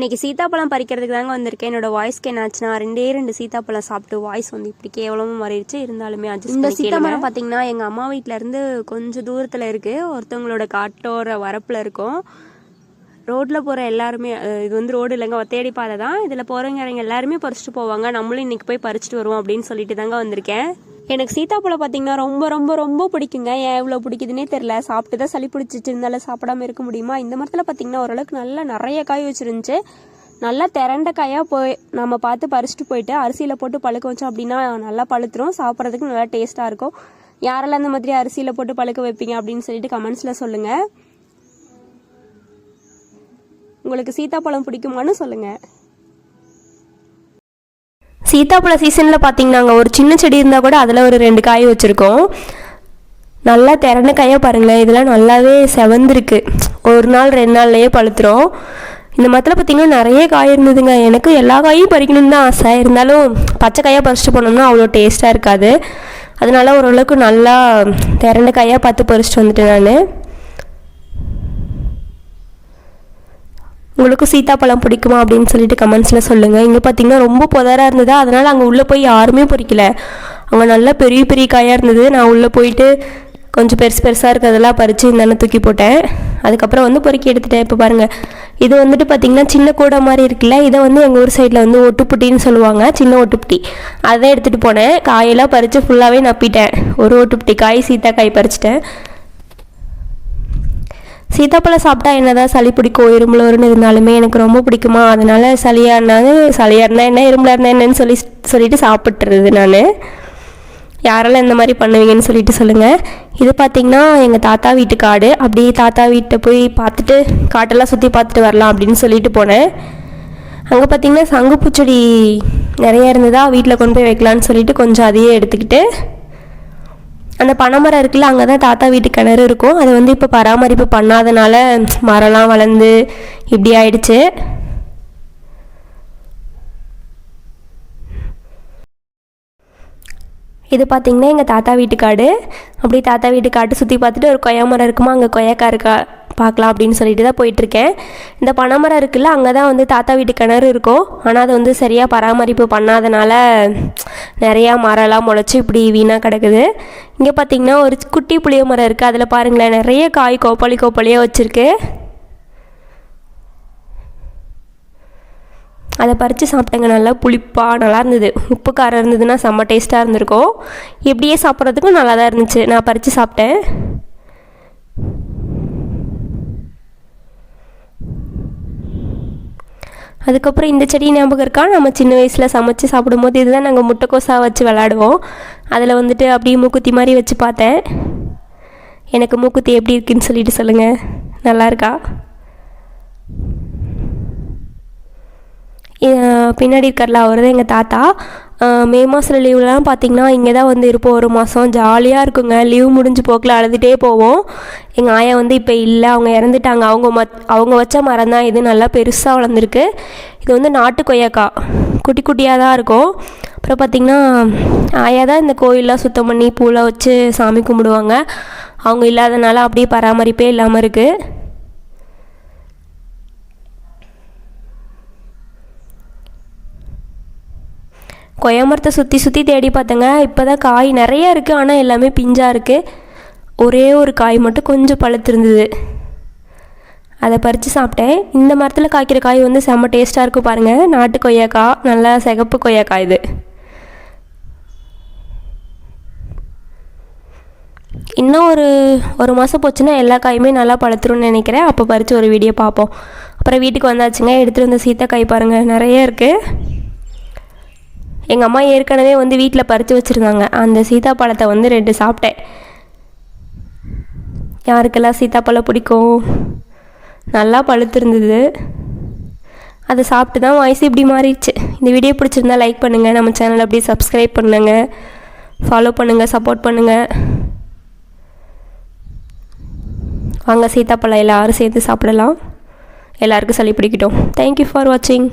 இன்னைக்கு சீத்தாப்பழம் பறிக்கிறதுக்கு தாங்க வந்திருக்கேன். என்னோட வாய்ஸ்க்கு என்னாச்சுன்னா ரெண்டே ரெண்டு சீத்தாப்பழம் சாப்பிட்டு வாய்ஸ் வந்து இப்படி கேவலமா மாறிடுச்சு. இருந்தாலுமே adjust இந்த. சீத்தாப்பழம் பார்த்தீங்கன்னா எங்கள் அம்மா வீட்ல இருந்து கொஞ்சம் தூரத்தில் இருக்குது ஒருத்தவங்களோட காட்டோர வரப்பில் இருக்கும். ரோட்டில் போகிற எல்லாருமே இது வந்து ரோடு இல்லைங்க தேடி பாதை தான். இதில் போகிறவங்க எல்லாருமே பறிச்சுட்டு போவாங்க. நம்மளும் இன்னைக்கு போய் பறிச்சுட்டு வருவோம் அப்படின்னு சொல்லிட்டு தாங்க வந்திருக்கேன். எனக்கு சீத்தாப்பழம் பார்த்தீங்கன்னா ரொம்ப ரொம்ப ரொம்ப பிடிக்குங்க. ஏன் எவ்வளோ பிடிக்குதுன்னே தெரில சாப்பிட்டு தான் சளி பிடிச்சிட்டு இருந்தாலும் சாப்பிடாம இருக்க முடியுமா? இந்த மரத்தில் பார்த்தீங்கன்னா ஓரளவுக்கு நல்லா நிறைய காய் வச்சிருந்துச்சு. நல்லா திரண்ட காயாக போய் நம்ம பார்த்து பறிச்சுட்டு போயிட்டு அரிசியில் போட்டு பழுக்க வச்சோம் அப்படின்னா நல்லா பழுத்துரும். சாப்பிட்றதுக்கு நல்லா டேஸ்ட்டாக இருக்கும். யாரெல்லாம் இந்த மாதிரி அரிசியில் போட்டு பழுக்க வைப்பீங்க அப்படின்னு சொல்லிட்டு கமெண்ட்ஸில் சொல்லுங்கள் உங்களுக்கு சீத்தாப்பழம் பிடிக்குமான்னு சொல்லுங்கள் சீத்தாப்பழ சீசனில் பார்த்தீங்கன்னாங்க ஒரு சின்ன செடி இருந்தால் கூட அதில் ஒரு ரெண்டு காய் வச்சுருக்கோம். நல்லா திறன காயாக பாருங்களேன். இதெல்லாம் நல்லாவே செவந்திருக்கு. ஒரு நாள் ரெண்டு நாள்லையே பழுத்துரும். இந்த மரத்தில் பார்த்தீங்கன்னா நிறைய காய் இருந்ததுங்க. எனக்கு எல்லா காயும் பறிக்கணும்னு தான் ஆசை. இருந்தாலும் பச்சை காயாக பறிச்சுட்டு போனோம்னா அவ்வளோ டேஸ்ட்டாக இருக்காது. அதனால ஓரளவுக்கு நல்லா திறந்த காயாக பார்த்து பறிச்சுட்டு வந்துட்டேன் நான். உங்களுக்கும் சீத்தாப்பழம் பிடிக்குமா அப்படின்னு சொல்லிட்டு கமெண்ட்ஸில் சொல்லுங்கள் இங்கே பார்த்தீங்கன்னா ரொம்ப புதராக இருந்தது? அதனால் அங்கே உள்ளே போய் யாருமே பொறிக்கல. அங்கே நல்லா பெரிய பெரிய காயாக இருந்தது. நான் உள்ளே போயிட்டு கொஞ்சம் பெருசு பெருசாக இருக்கிறதெல்லாம் பறித்து இந்தாண்ட தூக்கி போட்டேன். அதுக்கப்புறம் வந்து பொறுக்கி எடுத்துட்டேன். இப்போ பாருங்கள் இது வந்துட்டு பார்த்தீங்கன்னா சின்ன கூடை மாதிரி இருக்குல்ல? இதை வந்து எங்கள் ஊர் சைடில் வந்து ஒட்டுப்புட்டின்னு சொல்லுவாங்க. சின்ன ஒட்டுப்புட்டி அதை எடுத்துகிட்டு போனேன். காயெல்லாம் பறித்து ஃபுல்லாகவே நப்பிட்டேன். ஒரு ஒட்டுப்புட்டி காய் சீத்தா காய் பறிச்சிட்டேன். சீத்தாப்பழம் சாப்பிட்டா என்னதான் சளி பிடிக்கும்? இரும்புல வரும்னு இருந்தாலுமே எனக்கு ரொம்ப பிடிக்குமா? அதனால சளியாக இருந்தாலும் சளியாக இருந்தால் என்ன இரும்புல இருந்தால் என்னன்னு சொல்லி சொல்லிட்டு சாப்பிட்றது நான். யாரெல்லாம் இந்த மாதிரி பண்ணுவீங்கன்னு சொல்லிட்டு சொல்லுங்கள் இது பார்த்திங்கன்னா எங்கள் தாத்தா வீட்டு காடு அப்படியே தாத்தா வீட்டை போய் பார்த்துட்டு காட்டெல்லாம் சுற்றி பார்த்துட்டு வரலாம் அப்படின்னு சொல்லிட்டு போனேன். அங்கே பார்த்தீங்கன்னா சங்குப்பூச்செடி நிறைய இருந்ததா? வீட்டில் கொண்டு போய் வைக்கலான்னு சொல்லிட்டு கொஞ்சம் அதையே எடுத்துக்கிட்டு அந்த பனைமரம் இருக்குல்ல அங்கே தான் தாத்தா வீட்டு கிணறு இருக்கும். அது வந்து இப்போ பராமரிப்பு பண்ணாதனால மரம்லாம் வளர்ந்து இப்படி ஆயிடுச்சு. இது பார்த்திங்கன்னா எங்கள் தாத்தா வீட்டு காடு அப்படியே தாத்தா வீட்டு காட்டு சுற்றி பார்த்துட்டு ஒரு கொய்யா மரம் இருக்குமா? அங்கே கொய்யாக்கா இருக்கா? பார்க்கலாம் அப்படின்னு சொல்லிட்டு தான் போயிட்டுருக்கேன். இந்த பனைமரம் இருக்குல்ல அங்கே தான் வந்து தாத்தா வீட்டு கிணறு இருக்கும். ஆனால் அது வந்து சரியாக பராமரிப்பு பண்ணாதனால நிறையா மரம்லாம் முளைச்சி இப்படி வீணாக கிடக்குது. இங்கே பார்த்தீங்கன்னா ஒரு குட்டி புளிய மரம் இருக்குது அதில் பாருங்களேன் நிறைய காய் கோப்பாளி கோப்பாளியாக வச்சுருக்கு. அதை பறித்து சாப்பிட்டேங்க. நல்லா புளிப்பாக நல்லா இருந்தது. உப்பு காரம் இருந்ததுன்னா செம்ம டேஸ்ட்டாக இருந்திருக்கும். இப்படியே சாப்பிட்றதுக்கும் நல்லா தான் இருந்துச்சு. நான் பறித்து சாப்பிட்டேன். அதுக்கப்புறம் இந்த செடி ஞாபகம் இருக்கா? நம்ம சின்ன வயசில் சமைச்சு சாப்பிடும்போது இதுதான் நாங்கள் முட்டைக்கோசா வச்சு விளாடுவோம். அதில் வந்துட்டு அப்படியே மூக்குத்தி மாதிரி வச்சு பார்த்தேன். எனக்கு மூக்குத்தி எப்படி இருக்குன்னு சொல்லிட்டு சொல்லுங்கள் நல்லா இருக்கா? பின்னாடி இருக்கார்ல அவர் தான் எங்கள் தாத்தா. மே மாதம் லீவ்லாம் பார்த்தீங்கன்னா இங்கே தான் வந்து இருப்போம். ஒரு மாதம் ஜாலியாக இருக்குங்க. லீவ் முடிஞ்சு போக்கில் அழுதுகிட்டே போவோம். எங்கள் ஆயா வந்து இப்போ இல்லை. அவங்க இறந்துட்டாங்க. அவங்க மத் அவங்க வச்ச மரம் தான் இது. நல்லா பெருசாக வளர்ந்துருக்கு. இது வந்து நாட்டு கொய்யாக்கா. குட்டி குட்டியாக தான் இருக்கும். அப்புறம் பார்த்திங்கன்னா ஆயா தான் இந்த கோயிலெலாம் சுத்தம் பண்ணி பூலாம் வச்சு சாமி கும்பிடுவாங்க. அவங்க இல்லாதனால அப்படியே பராமரிப்பே இல்லாமல் இருக்குது கொய்யா சுற்றி சுற்றி தேடி பார்த்தேங்க. இப்போ தான் காய் நிறைய இருக்குது ஆனால் எல்லாமே பிஞ்சாக இருக்குது ஒரே ஒரு காய் மட்டும் கொஞ்சம் பழுத்திருந்தது. அதை பறித்து சாப்பிட்டேன். இந்த மரத்தில் காய்க்கிற காய் வந்து செம்ம டேஸ்ட்டாக இருக்கும் பாருங்கள் நாட்டு கொய்யாக்காய் நல்லா சிகப்பு கொய்யாக்காய் இது. இன்னும் ஒரு ஒரு மாதம் போச்சுன்னா எல்லா காயுமே நல்லா பழுத்துரும்னு நினைக்கிறேன். அப்போ பறித்து ஒரு வீடியோ பார்ப்போம். அப்புறம் வீட்டுக்கு வந்தாச்சுங்க. எடுத்துகிட்டு வந்த சீத்தக்காய் பாருங்கள் நிறைய இருக்குது எங்கள் அம்மா ஏற்கனவே வந்து வீட்டில் பறித்து வச்சுருந்தாங்க. அந்த சீதாப்பழத்தை வந்து ரெண்டு சாப்பிட்டேன். யாருக்கெல்லாம் சீத்தாப்பழம் பிடிக்கும்? நல்லா பழுத்திருந்தது. அதை சாப்பிட்டு தான் வாய்ஸ் இப்படி மாறிடுச்சு. இந்த வீடியோ பிடிச்சிருந்தா லைக் பண்ணுங்கள் நம்ம சேனலை அப்படியே சப்ஸ்கிரைப் பண்ணுங்கள் ஃபாலோ பண்ணுங்கள் சப்போர்ட் பண்ணுங்கள் வாங்க சீதாப்பழம் எல்லாரும் சேர்ந்து சாப்பிடலாம். எல்லாருக்கும் சளி பிடிக்கட்டும். தேங்க்யூ ஃபார் வாட்சிங்